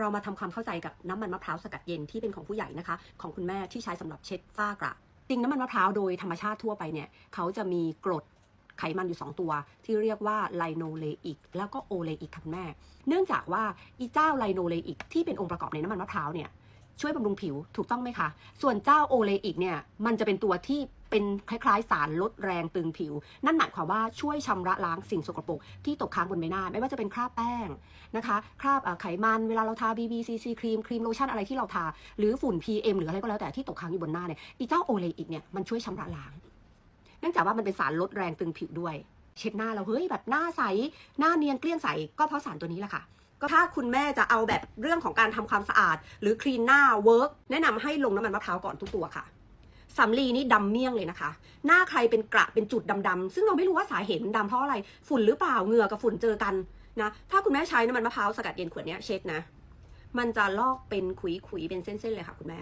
เรามาทำความเข้าใจกับน้ำมันมะพร้าวสกัดเย็นที่เป็นของผู้ใหญ่นะคะ ของคุณแม่ที่ใช้สำหรับเช็ดฝ้ากระจริงน้ำมันมะพร้าวโดยธรรมชาติทั่วไปเนี่ยเขาจะมีกรดไขมันอยู่ 2 ตัว ที่เรียกว่าไลโนเลอิกแล้วก็โอเลอิกค่ะคุณแม่ เนื่องจากว่าอีเจ้าไลโนเลอิกที่เป็นองค์ประกอบในน้ำมันมะพร้าวเนี่ยช่วยบำรุงผิวถูกต้องไหมคะ ส่วนเจ้าโอเลอิกเนี่ยมันจะเป็นตัวที่ เป็นคล้ายๆ สารลดแรงตึงผิว นั่นหมายความว่าช่วยชำระล้างสิ่งสกปรกที่ตกค้างบนใบหน้า ไม่ว่าจะเป็นคราบแป้งนะคะคราบไขมันเวลาเราทา BB CC ครีมครีมโลชั่นอะไรที่เราทา หรือฝุ่น PM หรืออะไรก็แล้วแต่ที่ตกค้างอยู่บนหน้าเนี่ยอีเจ้าโอเลอิกเนี่ยมันช่วยชำระล้าง เนื่องจากว่ามันเป็นสารลดแรงตึงผิวด้วย เช็ดหน้าเราเฮ้ยแบบหน้าใสหน้าเนียนเกลี้ยงใสก็เพราะสารตัวนี้แหละค่ะก็ถ้าคุณแม่จะเอาแบบเรื่องของการทำความสะอาด หรือคลีนหน้าเวิร์กแนะนำให้ลงน้ำมันมะพร้าวก่อนทุกตัวค่ะ สำลีนี่ดำเมี่ยงเลยนะคะ หน้าใครเป็นกระเป็นจุดดำๆซึ่งเราไม่รู้ว่าสาเหตุมันดำเพราะอะไร ฝุ่นหรือเปล่าเหงื่อกับฝุ่นเจอกันนะ ถ้าคุณแม่ใช้น้ำมันมะพร้าวสกัดเย็นขวดนี้เช็ดนะ มันจะลอกเป็นขุยๆเป็นเส้นๆเลยค่ะคุณแม่